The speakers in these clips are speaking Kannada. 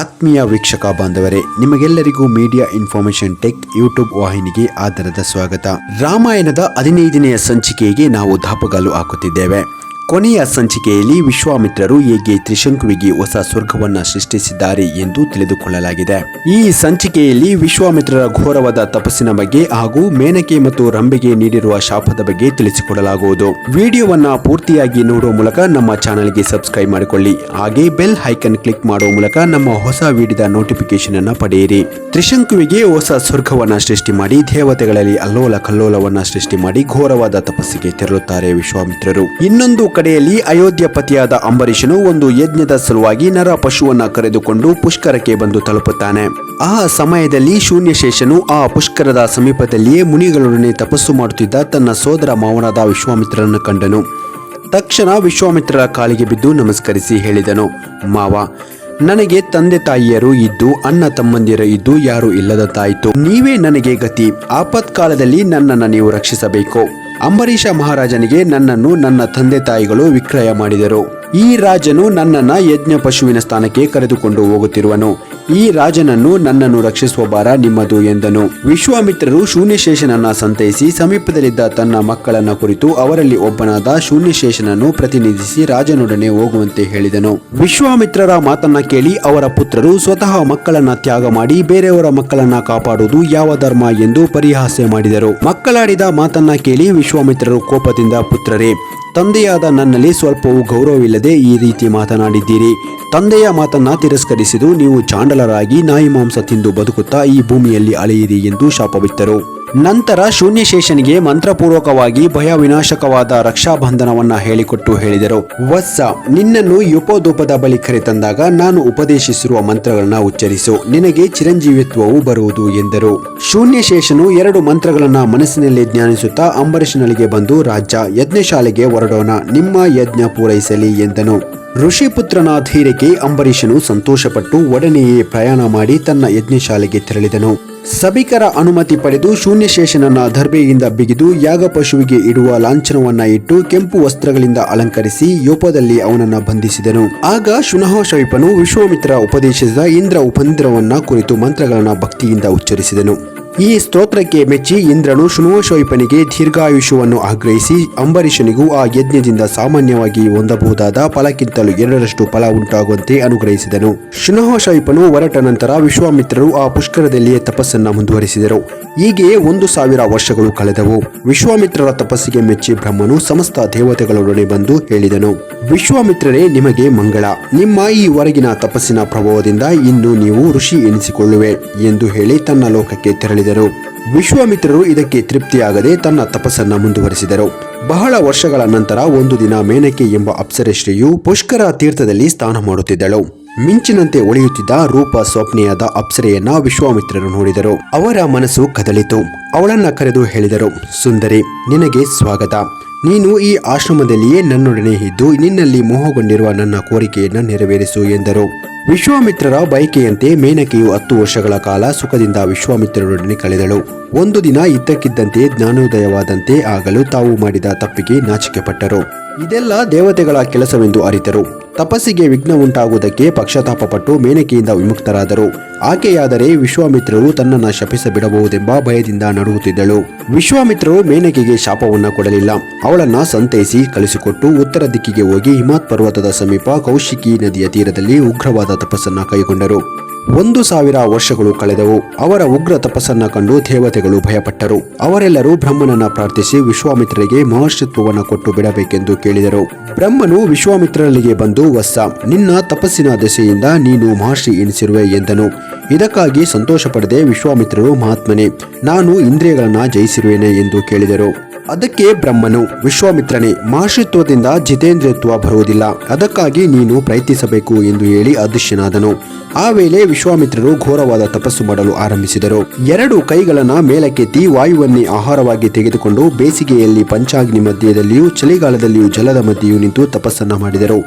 ಆತ್ಮೀಯ ವೀಕ್ಷಕ ಬಾಂಧವರೇ, ನಿಮಗೆಲ್ಲರಿಗೂ ಮೀಡಿಯಾ ಇನ್ಫಾರ್ಮೇಶನ್ ಟೆಕ್ ಯೂಟ್ಯೂಬ್ ವಾಹಿನಿಗೆ ಆಧಾರದ ಸ್ವಾಗತ. ರಾಮಾಯಣದ ಹದಿನೈದನೆಯ ಸಂಚಿಕೆಗೆ ನಾವು ದಾಪಗಾಲು ಹಾಕುತ್ತಿದ್ದೇವೆ. ಕೊನೆಯ ಸಂಚಿಕೆಯಲ್ಲಿ ವಿಶ್ವಾಮಿತ್ರರು ಹೇಗೆ ತ್ರಿಶಂಕುವಿಗೆ ಹೊಸ ಸ್ವರ್ಗವನ್ನ ಸೃಷ್ಟಿಸಿದ್ದಾರೆ ಎಂದು ತಿಳಿದುಕೊಳ್ಳಲಾಗಿದೆ. ಈ ಸಂಚಿಕೆಯಲ್ಲಿ ವಿಶ್ವಾಮಿತ್ರರ ಘೋರವಾದ ತಪಸ್ಸಿನ ಬಗ್ಗೆ ಹಾಗೂ ಮೇನಕೆ ಮತ್ತು ರಂಬೆಗೆ ನೀಡಿರುವ ಶಾಪದ ಬಗ್ಗೆ ತಿಳಿಸಿಕೊಡಲಾಗುವುದು. ವಿಡಿಯೋವನ್ನ ಪೂರ್ತಿಯಾಗಿ ನೋಡುವ ಮೂಲಕ ನಮ್ಮ ಚಾನೆಲ್ಗೆ ಸಬ್ಸ್ಕ್ರೈಬ್ ಮಾಡಿಕೊಳ್ಳಿ. ಹಾಗೆ ಬೆಲ್ ಐಕನ್ ಕ್ಲಿಕ್ ಮಾಡುವ ಮೂಲಕ ನಮ್ಮ ಹೊಸ ವಿಡಿಯೋದ ನೋಟಿಫಿಕೇಶನ್ ಅನ್ನು ಪಡೆಯಿರಿ. ತ್ರಿಶಂಕುವಿಗೆ ಹೊಸ ಸ್ವರ್ಗವನ್ನ ಸೃಷ್ಟಿ ಮಾಡಿ ದೇವತೆಗಳಲ್ಲಿ ಅಲ್ಲೋಲ ಕಲ್ಲೋಲವನ್ನ ಸೃಷ್ಟಿ ಮಾಡಿ ಘೋರವಾದ ತಪಸ್ಸಿಗೆ ತೆರಳುತ್ತಾರೆ ವಿಶ್ವಾಮಿತ್ರರು. ಇನ್ನೊಂದು ಕಡೆಯಲ್ಲಿ ಅಯೋಧ್ಯ ಪತಿಯಾದ ಅಂಬರೀಷನು ಒಂದು ಯಜ್ಞದ ಸಲುವಾಗಿ ನರ ಪಶುವನ್ನ ಕರೆದುಕೊಂಡು ಪುಷ್ಕರಕ್ಕೆ ಬಂದು ತಲುಪುತ್ತಾನೆ. ಆ ಸಮಯದಲ್ಲಿ ಶೂನ್ಯಶೇಷನು ಆ ಪುಷ್ಕರದ ಸಮೀಪದಲ್ಲಿಯೇ ಮುನಿಗಳೊಡನೆ ತಪಸ್ಸು ಮಾಡುತ್ತಿದ್ದ ತನ್ನ ಸೋದರ ಮಾವನಾದ ವಿಶ್ವಾಮಿತ್ರನನ್ನು ಕಂಡನು. ತಕ್ಷಣ ವಿಶ್ವಾಮಿತ್ರರ ಕಾಲಿಗೆ ಬಿದ್ದು ನಮಸ್ಕರಿಸಿ ಹೇಳಿದನು, ಮಾವ, ನನಗೆ ತಂದೆ ತಾಯಿಯರು ಇದ್ದು, ಅಣ್ಣ ತಮ್ಮಂದಿರ ಇದ್ದು ಯಾರು ಇಲ್ಲದಂತಾಯಿತು. ನೀವೇ ನನಗೆ ಗತಿ. ಆಪತ್ಕಾಲದಲ್ಲಿ ನನ್ನನ್ನು ನೀವು ರಕ್ಷಿಸಬೇಕು. ಅಂಬರೀಷ ಮಹಾರಾಜನಿಗೆ ನನ್ನನ್ನು ನನ್ನ ತಂದೆ ತಾಯಿಗಳು ವಿಕ್ರಯ ಮಾಡಿದರು. ಈ ರಾಜನು ನನ್ನನ್ನ ಯಜ್ಞ ಪಶುವಿನ ಸ್ಥಾನಕ್ಕೆ ಕರೆದುಕೊಂಡು ಹೋಗುತ್ತಿರುವನು. ಈ ರಾಜನನ್ನು ನನ್ನನ್ನು ರಕ್ಷಿಸುವ ಭಾರ ನಿಮ್ಮದು ಎಂದನು. ವಿಶ್ವಾಮಿತ್ರರು ಶೂನ್ಯಶೇಷನನ್ನ ಸಂತೈಸಿ ಸಮೀಪದಲ್ಲಿದ್ದ ತನ್ನ ಮಕ್ಕಳನ್ನ ಕುರಿತು ಅವರಲ್ಲಿ ಒಬ್ಬನಾದ ಶೂನ್ಯಶೇಷನನ್ನು ಪ್ರತಿನಿಧಿಸಿ ರಾಜನೊಡನೆ ಹೋಗುವಂತೆ ಹೇಳಿದನು. ವಿಶ್ವಾಮಿತ್ರರ ಮಾತನ್ನ ಕೇಳಿ ಅವರ ಪುತ್ರರು ಸ್ವತಃ ಮಕ್ಕಳನ್ನ ತ್ಯಾಗ ಮಾಡಿ ಬೇರೆಯವರ ಮಕ್ಕಳನ್ನ ಕಾಪಾಡುವುದು ಯಾವ ಧರ್ಮ ಎಂದು ಪರಿಹಾಸ್ಯ ಮಾಡಿದರು. ಮಕ್ಕಳಾಡಿದ ಮಾತನ್ನ ಕೇಳಿ ವಿಶ್ವಾಮಿತ್ರರು ಕೋಪದಿಂದ ಪುತ್ರರೇ ತಂದೆಯಾದ ನನ್ನಲ್ಲಿ ಸ್ವಲ್ಪವೂ ಗೌರವವಿಲ್ಲದೆ ಈ ರೀತಿ ಮಾತನಾಡಿದ್ದೀರಿ. ತಂದೆಯ ಮಾತನ್ನ ತಿರಸ್ಕರಿಸಿದು ನೀವು ಚಾಂಡಲರಾಗಿ ನಾಯಿ ಮಾಂಸ ತಿಂದು ಬದುಕುತ್ತಾ ಈ ಭೂಮಿಯಲ್ಲಿ ಅಳೆಯಿರಿ ಎಂದು ಶಾಪವಿತ್ತರು. ನಂತರ ಶೂನ್ಯಶೇಷನಿಗೆ ಮಂತ್ರಪೂರ್ವಕವಾಗಿ ಭಯ ವಿನಾಶಕವಾದ ರಕ್ಷಾಬಂಧನವನ್ನ ಹೇಳಿಕೊಟ್ಟು ಹೇಳಿದರು. ವತ್ಸ, ನಿನ್ನನ್ನು ಯುಪೋದೂಪದ ಬಳಿ ಕರೆತಂದಾಗ ನಾನು ಉಪದೇಶಿಸಿರುವ ಮಂತ್ರಗಳನ್ನ ಉಚ್ಚರಿಸು. ನಿನಗೆ ಚಿರಂಜೀವಿತ್ವವು ಬರುವುದು ಎಂದರು. ಶೂನ್ಯಶೇಷನು ಎರಡು ಮಂತ್ರಗಳನ್ನ ಮನಸ್ಸಿನಲ್ಲಿ ಜ್ಞಾನಿಸುತ್ತಾ ಅಂಬರೀಷನಲ್ಲಿಗೆ ಬಂದು, ರಾಜ್ಯ, ಯಜ್ಞಶಾಲೆಗೆ ಹೊರಡೋಣ, ನಿಮ್ಮ ಯಜ್ಞ ಪೂರೈಸಲಿ ಎಂದನು. ಋಷಿಪುತ್ರನ ಧೈರ್ಯಕ್ಕೆ ಅಂಬರೀಷನು ಸಂತೋಷಪಟ್ಟು ಒಡನೆಯೇ ಪ್ರಯಾಣ ಮಾಡಿ ತನ್ನ ಯಜ್ಞಶಾಲೆಗೆ ತೆರಳಿದನು. ಸಭಿಕರ ಅನುಮತಿ ಪಡೆದು ಶೂನ್ಯಶೇಷನನ್ನ ದರ್ಬೆಯಿಂದ ಬಿಗಿದು ಯಾಗ ಪಶುವಿಗೆ ಇಡುವ ಲಾಂಛನವನ್ನ ಇಟ್ಟು ಕೆಂಪು ವಸ್ತ್ರಗಳಿಂದ ಅಲಂಕರಿಸಿ ಯೋಪದಲ್ಲಿ ಅವನನ್ನ ಬಂಧಿಸಿದನು. ಆಗ ಶುನಹಶವಿಪನು ವಿಶ್ವಾಮಿತ್ರ ಉಪದೇಶಿಸಿದ ಇಂದ್ರ ಉಪಂದ್ರವನ್ನ ಕುರಿತು ಮಂತ್ರಗಳನ್ನ ಭಕ್ತಿಯಿಂದ ಉಚ್ಚರಿಸಿದನು. ಈ ಸ್ತೋತ್ರಕ್ಕೆ ಮೆಚ್ಚಿ ಇಂದ್ರನು ಶುನುವಶೋಯಿಪನಿಗೆ ದೀರ್ಘಾಯುಷ್ಯವನ್ನು ಆಗ್ರಹಿಸಿ ಅಂಬರೀಷನಿಗೂ ಆ ಯಜ್ಞದಿಂದ ಸಾಮಾನ್ಯವಾಗಿ ಹೊಂದಬಹುದಾದ ಫಲಕ್ಕಿಂತಲೂ ಎರಡರಷ್ಟು ಫಲ ಉಂಟಾಗುವಂತೆ ಅನುಗ್ರಹಿಸಿದನು. ಶುನಹಶೋಯಿಪನು ಹೊರಟ ನಂತರ ವಿಶ್ವಾಮಿತ್ರರು ಆ ಪುಷ್ಕರದಲ್ಲಿಯೇ ತಪಸ್ಸನ್ನು ಮುಂದುವರಿಸಿದರು. ಹೀಗೆ ಒಂದು ಸಾವಿರ ವರ್ಷಗಳು ಕಳೆದವು. ವಿಶ್ವಾಮಿತ್ರರ ತಪಸ್ಸಿಗೆ ಮೆಚ್ಚಿ ಬ್ರಹ್ಮನು ಸಮಸ್ತ ದೇವತೆಗಳೊಡನೆ ಬಂದು ಹೇಳಿದನು. ವಿಶ್ವಾಮಿತ್ರರೇ, ನಿಮಗೆ ಮಂಗಳ. ನಿಮ್ಮ ಈ ಹೊರಗಿನ ತಪಸ್ಸಿನ ಪ್ರಭಾವದಿಂದ ಇಂದು ನೀವು ಋಷಿ ಎನಿಸಿಕೊಳ್ಳುವೆ ಎಂದು ಹೇಳಿ ತನ್ನ ಲೋಕಕ್ಕೆ ತೆರಳಿದರು ವಿಶ್ವಾಮಿತ್ರರು ಇದಕ್ಕೆ ತೃಪ್ತಿಯಾಗದೆ ತನ್ನ ತಪಸ್ಸನ್ನ ಮುಂದುವರಿಸಿದರು. ಬಹಳ ವರ್ಷಗಳ ನಂತರ ಒಂದು ದಿನ ಮೇನಕೆ ಎಂಬ ಅಪ್ಸರೆಶ್ರೀಯು ಪುಷ್ಕರ ತೀರ್ಥದಲ್ಲಿ ಸ್ನಾನ ಮಾಡುತ್ತಿದ್ದಳು. ಮಿಂಚಿನಂತೆ ಒಳೆಯುತ್ತಿದ್ದ ರೂಪ ಸ್ವಪ್ನೆಯಾದ ಅಪ್ಸರೆಯನ್ನ ವಿಶ್ವಾಮಿತ್ರರು ನೋಡಿದರು. ಅವರ ಮನಸ್ಸು ಕದಲಿತು. ಅವಳನ್ನ ಕರೆದು ಹೇಳಿದರು, ಸುಂದರಿ, ನಿನಗೆ ಸ್ವಾಗತ. ನೀನು ಈ ಆಶ್ರಮದಲ್ಲಿಯೇ ನನ್ನೊಡನೆ ಇದ್ದು ನಿನ್ನಲ್ಲಿ ಮೋಹಗೊಂಡಿರುವ ನನ್ನ ಕೋರಿಕೆಯನ್ನು ನೆರವೇರಿಸು ಎಂದರು. ವಿಶ್ವಾಮಿತ್ರರ ಬಯಕೆಯಂತೆ ಮೇನಕೆಯು ಹತ್ತು ವರ್ಷಗಳ ಕಾಲ ಸುಖದಿಂದ ವಿಶ್ವಾಮಿತ್ರರೊಡನೆ ಕಳೆದಳು. ಒಂದು ದಿನ ಇದ್ದಕ್ಕಿದ್ದಂತೆ ಜ್ಞಾನೋದಯವಾದಂತೆ ಆಗಲು ತಾವು ಮಾಡಿದ ತಪ್ಪಿಗೆ ನಾಚಿಕೆ ಪಟ್ಟರು ಇದೆಲ್ಲ ದೇವತೆಗಳ ಕೆಲಸವೆಂದು ಅರಿತರು. ತಪಸ್ಸಿಗೆ ವಿಘ್ನ ಉಂಟಾಗುವುದಕ್ಕೆ ಪಕ್ಷತಾಪಪಟ್ಟು ಮೇನಕೆಯಿಂದ ವಿಮುಕ್ತರಾದರು. ಆಕೆಯಾದರೆ ವಿಶ್ವಾಮಿತ್ರರು ತನ್ನನ್ನ ಶಪಿಸಬಿಡಬಹುದೆಂಬ ಭಯದಿಂದ ನಡುಗುತ್ತಿದ್ದಳು. ವಿಶ್ವಾಮಿತ್ರರು ಮೇನಕೆಗೆ ಶಾಪವನ್ನ ಕೊಡಲಿಲ್ಲ. ಅವಳನ್ನ ಸಂತೈಸಿ ಕಳಿಸಿಕೊಟ್ಟು ಉತ್ತರ ದಿಕ್ಕಿಗೆ ಹೋಗಿ ಹಿಮಾತ್ ಪರ್ವತದ ಸಮೀಪ ಕೌಶಿಕಿ ನದಿಯ ತೀರದಲ್ಲಿ ಉಗ್ರವಾದ ತಪಸ್ಸನ್ನ ಕೈಗೊಂಡರು. ಒಂದು ಸಾವಿರ ವರ್ಷಗಳು ಕಳೆದವು. ಅವರ ಉಗ್ರ ತಪಸ್ಸನ್ನ ಕಂಡು ದೇವತೆಗಳು ಭಯಪಟ್ಟರು. ಅವರೆಲ್ಲರೂ ಬ್ರಹ್ಮನನ್ನ ಪ್ರಾರ್ಥಿಸಿ ವಿಶ್ವಾಮಿತ್ರರಿಗೆ ಮಹರ್ಷಿತ್ವವನ್ನು ಕೊಟ್ಟು ಬಿಡಬೇಕೆಂದು ಕೇಳಿದರು. ಬ್ರಹ್ಮನು ವಿಶ್ವಾಮಿತ್ರರಲ್ಲಿಗೆ ಬಂದು, ವತ್ಸ, ನಿನ್ನ ತಪಸ್ಸಿನ ದೆಸೆಯಿಂದ ನೀನು ಮಹರ್ಷಿ ಎನಿಸಿರುವೆ ಎಂದನು. ಇದಕ್ಕಾಗಿ ಸಂತೋಷ ಪಡೆದೆ ವಿಶ್ವಾಮಿತ್ರರು, ಮಹಾತ್ಮನೇ, ನಾನು ಇಂದ್ರಿಯಗಳನ್ನ ಜಯಿಸಿರುವೆನೆ ಎಂದು ಕೇಳಿದರು. ಅದಕ್ಕೆ ಬ್ರಹ್ಮನು, ವಿಶ್ವಾಮಿತ್ರನೇ, ಮಹರ್ಷಿತ್ವದಿಂದ ಜಿತೇಂದ್ರಿಯತ್ವ ಬರುವುದಿಲ್ಲ. ಅದಕ್ಕಾಗಿ ನೀನು ಪ್ರಯತ್ನಿಸಬೇಕು ಎಂದು ಹೇಳಿ ಅದೃಶ್ಯನಾದನು. ಆ ವೇಳೆ ವಿಶ್ವಾಮಿತ್ರರು ಘೋರವಾದ ತಪಸ್ಸು ಮಾಡಲು ಆರಂಭಿಸಿದರು. ಎರಡು ಕೈಗಳನ್ನ ಮೇಲಕ್ಕೆತ್ತಿ ವಾಯುವನ್ನೇ ಆಹಾರವಾಗಿ ತೆಗೆದುಕೊಂಡು ಬೇಸಿಗೆಯಲ್ಲಿ ಪಂಚಾಗ್ನಿ ಮಧ್ಯದಲ್ಲಿಯೂ, ಚಳಿಗಾಲದಲ್ಲಿಯೂ ಜಲದ ಮಧ್ಯೆಯೂ ನಿಂತು ತಪಸ್ಸನ್ನ ಮಾಡಿದರು.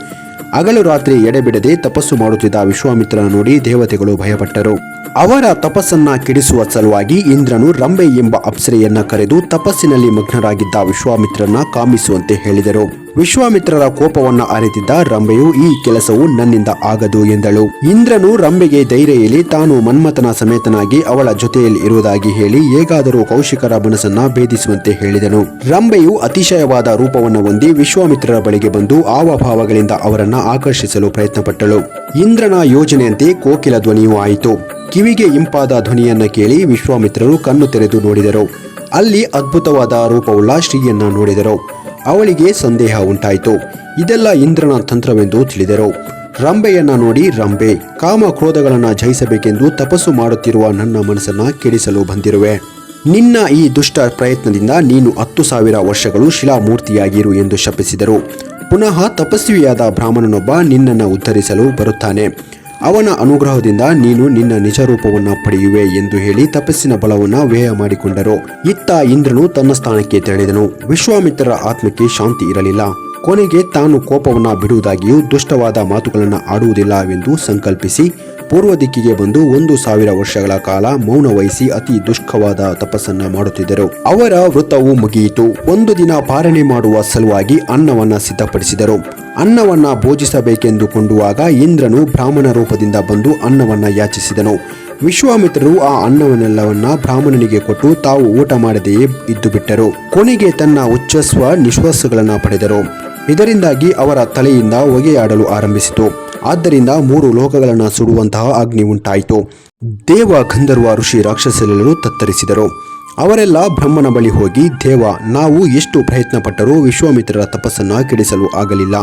ಹಗಲು ರಾತ್ರಿ ಎಡೆಬಿಡದೆ ತಪಸ್ಸು ಮಾಡುತ್ತಿದ್ದ ವಿಶ್ವಾಮಿತ್ರನ ನೋಡಿ ದೇವತೆಗಳು ಭಯಪಟ್ಟರು. ಅವರ ತಪಸ್ಸನ್ನ ಕೆಡಿಸುವ ಸಲುವಾಗಿ ಇಂದ್ರನು ರಂಬೆ ಎಂಬ ಅಪ್ಸರೆಯನ್ನ ಕರೆದು ತಪಸ್ಸಿನಲ್ಲಿ ಮಗ್ನರಾಗಿದ್ದ ವಿಶ್ವಾಮಿತ್ರನ ಕಾಮಿಸುವಂತೆ ಹೇಳಿದರು. ವಿಶ್ವಾಮಿತ್ರರ ಕೋಪವನ್ನ ಅರಿತಿದ್ದ ರಂಬೆಯು ಈ ಕೆಲಸವು ನನ್ನಿಂದ ಆಗದು ಎಂದಳು. ಇಂದ್ರನು ರಂಬೆಗೆ ಧೈರ್ಯ ತಾನು ಮನ್ಮಥನ ಸಮೇತನಾಗಿ ಅವಳ ಜೊತೆಯಲ್ಲಿ ಇರುವುದಾಗಿ ಹೇಳಿ ಹೇಗಾದರೂ ಕೌಶಿಕರ ಮನಸ್ಸನ್ನ ಭೇದಿಸುವಂತೆ ಹೇಳಿದನು. ರಂಬೆಯು ಅತಿಶಯವಾದ ರೂಪವನ್ನು ಹೊಂದಿ ವಿಶ್ವಾಮಿತ್ರರ ಬಳಿಗೆ ಬಂದು ಆವಭಾವಗಳಿಂದ ಅವರನ್ನ ಆಕರ್ಷಿಸಲು ಪ್ರಯತ್ನಪಟ್ಟಳು. ಇಂದ್ರನ ಯೋಜನೆಯಂತೆ ಕೋಕಿಲ ಧ್ವನಿಯೂ ಆಯಿತು. ಕಿವಿಗೆ ಇಂಪಾದ ಧ್ವನಿಯನ್ನ ಕೇಳಿ ವಿಶ್ವಾಮಿತ್ರರು ಕಣ್ಣು ತೆರೆದು ನೋಡಿದರು. ಅಲ್ಲಿ ಅದ್ಭುತವಾದ ರೂಪವುಳ್ಳ ಶ್ರೀಯನ್ನ ನೋಡಿದರು. ಅವಳಿಗೆ ಸಂದೇಹ ಉಂಟಾಯಿತು. ಇದೆಲ್ಲ ಇಂದ್ರನ ತಂತ್ರವೆಂದು ತಿಳಿದರು. ರಂಬೆಯನ್ನ ನೋಡಿ, ರಂಬೆ, ಕಾಮ ಕ್ರೋಧಗಳನ್ನ ಜಯಿಸಬೇಕೆಂದು ತಪಸ್ಸು ಮಾಡುತ್ತಿರುವ ನನ್ನ ಮನಸ್ಸನ್ನ ಕೆಡಿಸಲು ಬಂದಿರುವೆ. ನಿನ್ನ ಈ ದುಷ್ಟ ಪ್ರಯತ್ನದಿಂದ ನೀನು ಹತ್ತು ಸಾವಿರ ವರ್ಷಗಳು ಶಿಲಾಮೂರ್ತಿಯಾಗಿರು ಎಂದು ಶಪಿಸಿದರು. ಪುನಃ ತಪಸ್ವಿಯಾದ ಬ್ರಾಹ್ಮಣನೊಬ್ಬ ನಿನ್ನನ್ನು ಉದ್ಧರಿಸಲು ಬರುತ್ತಾನೆ. ಅವನ ಅನುಗ್ರಹದಿಂದ ನೀನು ನಿನ್ನ ನಿಜ ರೂಪವನ್ನು ಪಡೆಯುವೆ ಎಂದು ಹೇಳಿ ತಪಸ್ಸಿನ ಬಲವನ್ನು ವ್ಯಯ ಮಾಡಿಕೊಂಡರು. ಇತ್ತ ಇಂದ್ರನು ತನ್ನ ಸ್ಥಾನಕ್ಕೆ ತೆರಳಿದನು. ವಿಶ್ವಾಮಿತ್ರರ ಆತ್ಮಕ್ಕೆ ಶಾಂತಿ ಇರಲಿಲ್ಲ. ಕೊನೆಗೆ ತಾನು ಕೋಪವನ್ನ ಬಿಡುವುದಾಗಿಯೂ ದುಷ್ಟವಾದ ಮಾತುಗಳನ್ನು ಆಡುವುದಿಲ್ಲವೆಂದು ಸಂಕಲ್ಪಿಸಿ ಪೂರ್ವ ದಿಕ್ಕಿಗೆ ಬಂದು ಒಂದು ಸಾವಿರ ವರ್ಷಗಳ ಕಾಲ ಮೌನ ವಹಿಸಿ ಅತಿ ದುಷ್ಕವಾದ ತಪಸ್ಸನ್ನ ಮಾಡುತ್ತಿದ್ದರು. ಅವರ ವೃತ್ತವು ಮುಗಿಯಿತು. ಒಂದು ದಿನ ಪಾಲನೆ ಮಾಡುವ ಸಲುವಾಗಿ ಅನ್ನವನ್ನ ಸಿದ್ಧಪಡಿಸಿದರು. ಅನ್ನವನ್ನ ಭೋಜಿಸಬೇಕೆಂದು ಕೊಂಡುವಾಗ ಇಂದ್ರನು ಬ್ರಾಹ್ಮಣ ರೂಪದಿಂದ ಬಂದು ಅನ್ನವನ್ನ ಯಾಚಿಸಿದನು. ವಿಶ್ವಾಮಿತ್ರರು ಆ ಅನ್ನವನ್ನೆಲ್ಲವನ್ನ ಬ್ರಾಹ್ಮಣನಿಗೆ ಕೊಟ್ಟು ತಾವು ಊಟ ಮಾಡದೆಯೇ ಇದ್ದು ಬಿಟ್ಟರು. ಕೊನೆಗೆ ತನ್ನ ಉಚ್ಚಸ್ವ ನಿಶ್ವಾಸಗಳನ್ನ ಪಡೆದರು. ಇದರಿಂದಾಗಿ ಅವರ ತಲೆಯಿಂದ ಹೊಗೆಯಾಡಲು ಆರಂಭಿಸಿತು. ಆದ್ದರಿಂದ ಮೂರು ಲೋಕಗಳನ್ನು ಸುಡುವಂತಹ ಅಗ್ನಿ ಉಂಟಾಯಿತು. ದೇವ ಗಂಧರ್ವ ಋಷಿ ರಾಕ್ಷಸರೆಲ್ಲರೂ ತತ್ತರಿಸಿದರು. ಅವರೆಲ್ಲ ಬ್ರಹ್ಮನ ಬಳಿ ಹೋಗಿ, ದೇವ, ನಾವು ಎಷ್ಟು ಪ್ರಯತ್ನಪಟ್ಟರೂ ವಿಶ್ವಾಮಿತ್ರರ ತಪಸ್ಸನ್ನು ಕೆಡಿಸಲು ಆಗಲಿಲ್ಲ.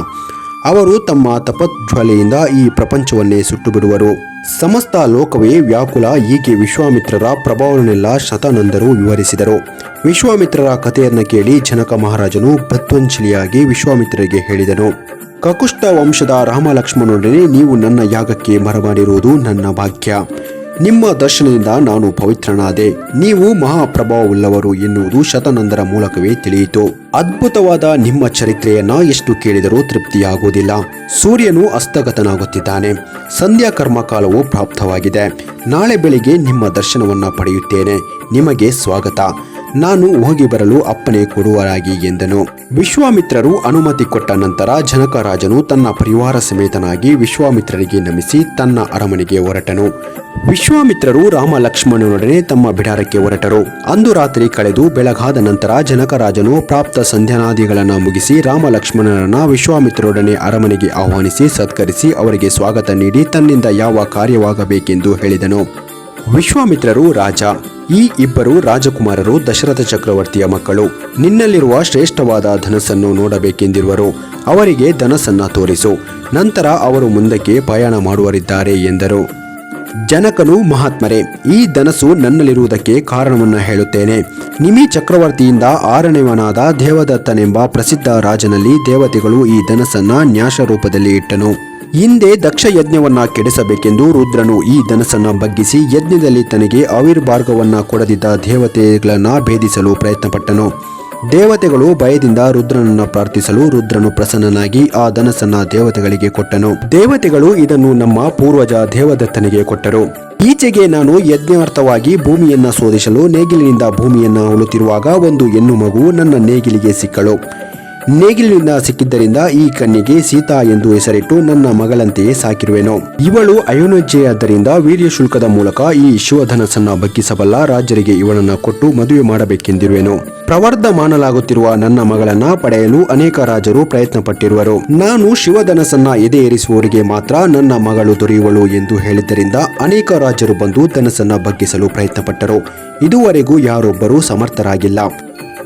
ಅವರು ತಮ್ಮ ತಪಜ್ವಾಲೆಯಿಂದ ಈ ಪ್ರಪಂಚವನ್ನೇ ಸುಟ್ಟು ಬಿಡುವರು ಸಮಸ್ತ ಲೋಕವೇ ವ್ಯಾಕುಲ ಈಕೆ ವಿಶ್ವಾಮಿತ್ರರ ಪ್ರಭಾವನೆಲ್ಲ ಶತಾನಂದರು ವಿವರಿಸಿದರು. ವಿಶ್ವಾಮಿತ್ರರ ಕಥೆಯನ್ನು ಕೇಳಿ ಜನಕ ಮಹಾರಾಜನು ಪ್ರತ್ವಂಚಲಿಯಾಗಿ ವಿಶ್ವಾಮಿತ್ರರಿಗೆ ಹೇಳಿದನು. ಕಕುಷ್ಟ ವಂಶದ ರಾಮಲಕ್ಷ್ಮಣನೊಡನೆ ನೀವು ನನ್ನ ಯಾಗಕ್ಕೆ ಮರಮಾಡಿರುವುದು ನನ್ನ ಭಾಗ್ಯ. ನಿಮ್ಮ ದರ್ಶನದಿಂದ ನಾನು ಪವಿತ್ರನಾದೆ. ನೀವು ಮಹಾಪ್ರಭಾವವುಳ್ಳವರು ಎನ್ನುವುದು ಶತನಂದರ ಮೂಲಕವೇ ತಿಳಿಯಿತು. ಅದ್ಭುತವಾದ ನಿಮ್ಮ ಚರಿತ್ರೆಯನ್ನ ಎಷ್ಟು ಕೇಳಿದರೂ ತೃಪ್ತಿಯಾಗುವುದಿಲ್ಲ. ಸೂರ್ಯನು ಅಸ್ತಗತನಾಗುತ್ತಿದ್ದಾನೆ. ಸಂಧ್ಯಾ ಕರ್ಮಕಾಲವು ಪ್ರಾಪ್ತವಾಗಿದೆ. ನಾಳೆ ಬೆಳಿಗ್ಗೆ ನಿಮ್ಮ ದರ್ಶನವನ್ನ ಪಡೆಯುತ್ತೇನೆ. ನಿಮಗೆ ಸ್ವಾಗತ. ನಾನು ಹೋಗಿ ಬರಲು ಅಪ್ಪಣೆ ಕೊಡುವರಾಗಿ ಎಂದನು. ವಿಶ್ವಾಮಿತ್ರರು ಅನುಮತಿ ಕೊಟ್ಟ ನಂತರ ಜನಕರಾಜನು ತನ್ನ ಪರಿವಾರ ಸಮೇತನಾಗಿ ವಿಶ್ವಾಮಿತ್ರರಿಗೆ ನಮಿಸಿ ತನ್ನ ಅರಮನೆಗೆ ಹೊರಟನು. ವಿಶ್ವಾಮಿತ್ರರು ರಾಮ ಲಕ್ಷ್ಮಣನೊಡನೆ ತಮ್ಮ ಬಿಡಾರಕ್ಕೆ ಹೊರಟರು. ಅಂದು ರಾತ್ರಿ ಕಳೆದು ಬೆಳಗಾದ ನಂತರ ಜನಕರಾಜನು ಪ್ರಾಪ್ತ ಸಂಧ್ಯಾನಾದಿಗಳನ್ನು ಮುಗಿಸಿ ರಾಮ ಲಕ್ಷ್ಮಣರನ್ನ ವಿಶ್ವಾಮಿತ್ರರೊಡನೆ ಅರಮನೆಗೆ ಆಹ್ವಾನಿಸಿ ಸತ್ಕರಿಸಿ ಅವರಿಗೆ ಸ್ವಾಗತ ನೀಡಿ ತನ್ನಿಂದ ಯಾವ ಕಾರ್ಯವಾಗಬೇಕೆಂದು ಹೇಳಿದನು. ವಿಶ್ವಾಮಿತ್ರರು ರಾಜ. ಈ ಇಬ್ಬರು ರಾಜಕುಮಾರರು ದಶರಥ ಚಕ್ರವರ್ತಿಯ ಮಕ್ಕಳು. ನಿನ್ನಲ್ಲಿರುವ ಶ್ರೇಷ್ಠವಾದ ಧನಸ್ಸನ್ನು ನೋಡಬೇಕೆಂದಿರುವರು. ಅವರಿಗೆ ಧನಸ್ಸನ್ನ ತೋರಿಸು. ನಂತರ ಅವರು ಮುಂದಕ್ಕೆ ಪಯಣ ಮಾಡುವರಿದ್ದಾರೆ ಎಂದರು. ಜನಕನು ಮಹಾತ್ಮರೇ, ಈ ಧನಸ್ಸು ನನ್ನಲ್ಲಿರುವುದಕ್ಕೆ ಕಾರಣವನ್ನು ಹೇಳುತ್ತೇನೆ. ನಿಮಿ ಚಕ್ರವರ್ತಿಯಿಂದ ಆರನೇವನಾದ ದೇವದತ್ತನೆಂಬ ಪ್ರಸಿದ್ಧ ರಾಜನಲ್ಲಿ ದೇವತೆಗಳು ಈ ಧನಸ್ಸನ್ನ ನ್ಯಾಸ ರೂಪದಲ್ಲಿ ಇಟ್ಟನು. ಹಿಂದೆ ದಕ್ಷ ಯಜ್ಞವನ್ನ ಕೆಡಿಸಬೇಕೆಂದು ರುದ್ರನು ಈ ಧನಸ್ಸನ್ನ ಬಗ್ಗಿಸಿ ಯಜ್ಞದಲ್ಲಿ ತನಗೆ ಆವಿರ್ಭಾರ್ಗವನ್ನ ಕೊಡದಿದ್ದ ದೇವತೆಗಳನ್ನ ಭೇದಿಸಲು ಪ್ರಯತ್ನಪಟ್ಟನು. ದೇವತೆಗಳು ಭಯದಿಂದ ರುದ್ರನನ್ನ ಪ್ರಾರ್ಥಿಸಲು ರುದ್ರನು ಪ್ರಸನ್ನನಾಗಿ ಆ ಧನಸ್ಸನ್ನ ದೇವತೆಗಳಿಗೆ ಕೊಟ್ಟನು. ದೇವತೆಗಳು ಇದನ್ನು ನಮ್ಮ ಪೂರ್ವಜ ದೇವದತ್ತನಿಗೆ ಕೊಟ್ಟರು. ಈಚೆಗೆ ನಾನು ಯಜ್ಞಾರ್ಥವಾಗಿ ಭೂಮಿಯನ್ನ ಶೋಧಿಸಲು ನೇಗಿಲಿನಿಂದ ಭೂಮಿಯನ್ನ ಉಳುತ್ತಿರುವಾಗ ಒಂದು ಹೆಣ್ಣು ಮಗು ನನ್ನ ನೇಗಿಲಿಗೆ ಸಿಕ್ಕಳು. ನೇಗಿಲಿನಿಂದ ಸಿಕ್ಕಿದ್ದರಿಂದ ಈ ಕನ್ಯೆಗೆ ಸೀತಾ ಎಂದು ಹೆಸರಿಟ್ಟು ನನ್ನ ಮಗಳಂತೆಯೇ ಸಾಕಿರುವೆನು. ಇವಳು ಅಯೋನಜ್ಜೆಯಾದ್ದರಿಂದ ವೀರ್ಯ ಶುಲ್ಕದ ಮೂಲಕ ಈ ಶಿವಧನಸ್ಸನ್ನ ಬಗ್ಗಿಸಬಲ್ಲ ರಾಜರಿಗೆ ಇವಳನ್ನ ಕೊಟ್ಟು ಮದುವೆ ಮಾಡಬೇಕೆಂದಿರುವೆನು. ಪ್ರವರ್ಧಮಾನಲಾಗುತ್ತಿರುವ ನನ್ನ ಮಗಳನ್ನ ಪಡೆಯಲು ಅನೇಕ ರಾಜರು ಪ್ರಯತ್ನ ಪಟ್ಟಿರುವರು ನಾನು ಶಿವಧನಸ್ಸನ್ನ ಎದೆ ಏರಿಸುವವರಿಗೆ ಮಾತ್ರ ನನ್ನ ಮಗಳು ದೊರೆಯುವಳು ಎಂದು ಹೇಳಿದ್ದರಿಂದ ಅನೇಕ ರಾಜರು ಬಂದು ಧನಸ್ಸನ್ನ ಬಗ್ಗಿಸಲು ಪ್ರಯತ್ನಪಟ್ಟರು. ಇದುವರೆಗೂ ಯಾರೊಬ್ಬರೂ ಸಮರ್ಥರಾಗಿಲ್ಲ.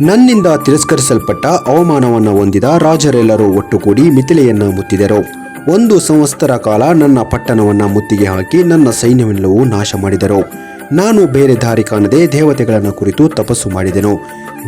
ನನ್ನಿಂದ ತಿರಸ್ಕರಿಸಲ್ಪಟ್ಟ ಅವಮಾನವನ್ನು ಹೊಂದಿದ ರಾಜರೆಲ್ಲರೂ ಒಟ್ಟುಗೂಡಿ ಮಿಥಿಲೆಯನ್ನು ಮುತ್ತಿದರು. ಒಂದು ಸಂವತ್ಸರ ಕಾಲ ನನ್ನ ಪಟ್ಟಣವನ್ನು ಮುತ್ತಿಗೆ ಹಾಕಿ ನನ್ನ ಸೈನ್ಯವೆಲ್ಲವೂ ನಾಶ ಮಾಡಿದರು. ನಾನು ಬೇರೆ ದಾರಿ ಕಾಣದೆ ದೇವತೆಗಳನ್ನು ಕುರಿತು ತಪಸ್ಸು ಮಾಡಿದೆನು.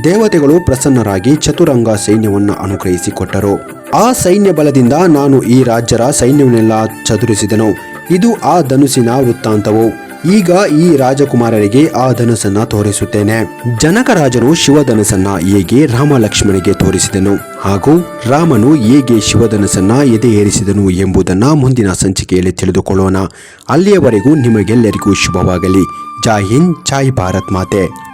ದೇವತೆಗಳು ಪ್ರಸನ್ನರಾಗಿ ಚತುರಂಗ ಸೈನ್ಯವನ್ನು ಅನುಗ್ರಹಿಸಿಕೊಟ್ಟರು. ಆ ಸೈನ್ಯ ಬಲದಿಂದ ನಾನು ಈ ರಾಜ್ಯರ ಸೈನ್ಯವನ್ನೆಲ್ಲ ಚದುರಿಸಿದನು. ಇದು ಆ ಧನುಸಿನ ವೃತ್ತಾಂತವು. ಈಗ ಈ ರಾಜಕುಮಾರರಿಗೆ ಆ ಧನಸ್ಸನ್ನ ತೋರಿಸುತ್ತೇನೆ. ಜನಕರಾಜನು ಶಿವಧನಸನ್ನ ಹೇಗೆ ರಾಮ ಲಕ್ಷ್ಮಣಿಗೆ ತೋರಿಸಿದನು ಹಾಗೂ ರಾಮನು ಹೇಗೆ ಶಿವಧನಸನ್ನ ಎದೆ ಏರಿಸಿದನು ಎಂಬುದನ್ನ ಮುಂದಿನ ಸಂಚಿಕೆಯಲ್ಲಿ ತಿಳಿದುಕೊಳ್ಳೋಣ. ಅಲ್ಲಿಯವರೆಗೂ ನಿಮಗೆಲ್ಲರಿಗೂ ಶುಭವಾಗಲಿ. ಜೈ ಹಿಂದ್ ಭಾರತ್ ಮಾತೆ.